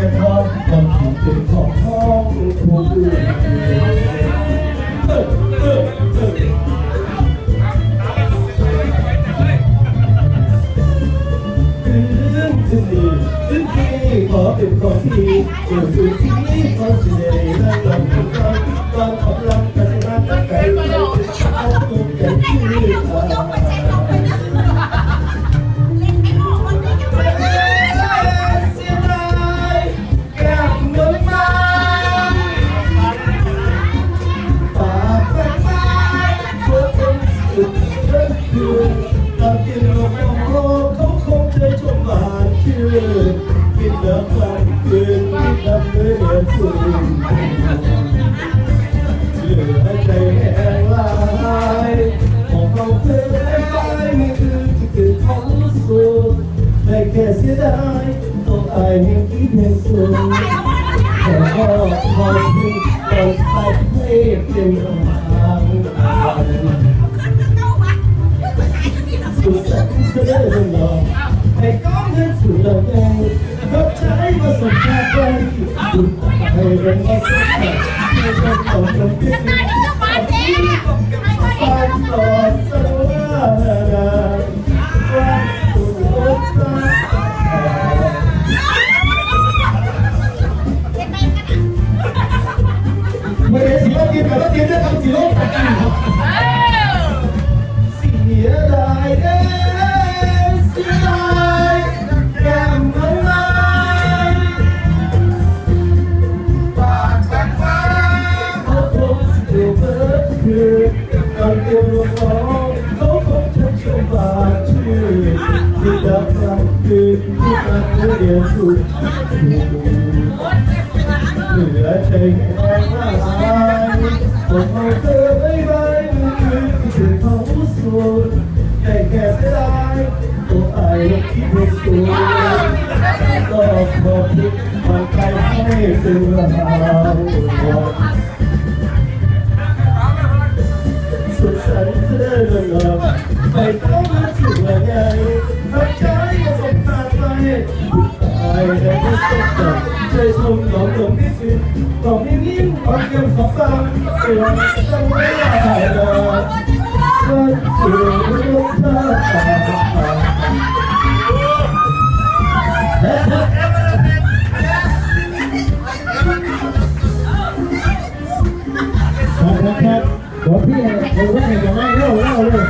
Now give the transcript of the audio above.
แต่ทองความคิดเป็นของท้องผู้อื่นเออเออเออถึงถึงนี่ถึงที่ขอเป็นของที่เออถึงที่ขอเสียนั่งลำทุกคนตอนขับลำกันมาตั้งแต่เราเอาตัวใจที่ต ตอนกินลมโอ้เขาคงเคยชมบานชื่นกินแล้วกลางคืนกินแล้วเมื่อคืนเหลือใจแห้งลายของเขาเคยไปนี่คือที่เกิดของสุดแต่แค่เสียดายตัวไอ้ยังคิดยังสูงแต่ก็พอที่ต้องไปให้เป็นทาง เสด็จหล่อให้ก้องเงินสุดเราแดงรับใช้มาสมชาติไว้ดุจให้เรื่องมาสักหน่อยใคืนตอนเตรียมลงร้องเขาคงจะชมบานชื่อที่ดับกลางคืนที่มันเรียนสุดเหลือใจแค่หน้าลายผมเอาเธอไม่ไว้มือคือที่ถึงเขาสุดแต่แค่เสียดายตัวไอ้ที่ไม่สูงก็ขอบคุณมันไปให้เป็นเรา เลยเหรอไม่ต้อเชื่องน้ำใจก็สมตาไปตายแล้วก็สมใจใจชมหลอมหลนิดงหลอนิ่มๆความเยี่มของต่อมจะไม่ได้หรอกก็เสื่รสชติแล หัวพี่เลยผมก็แข่งกับไม้เล่าเล่าเลย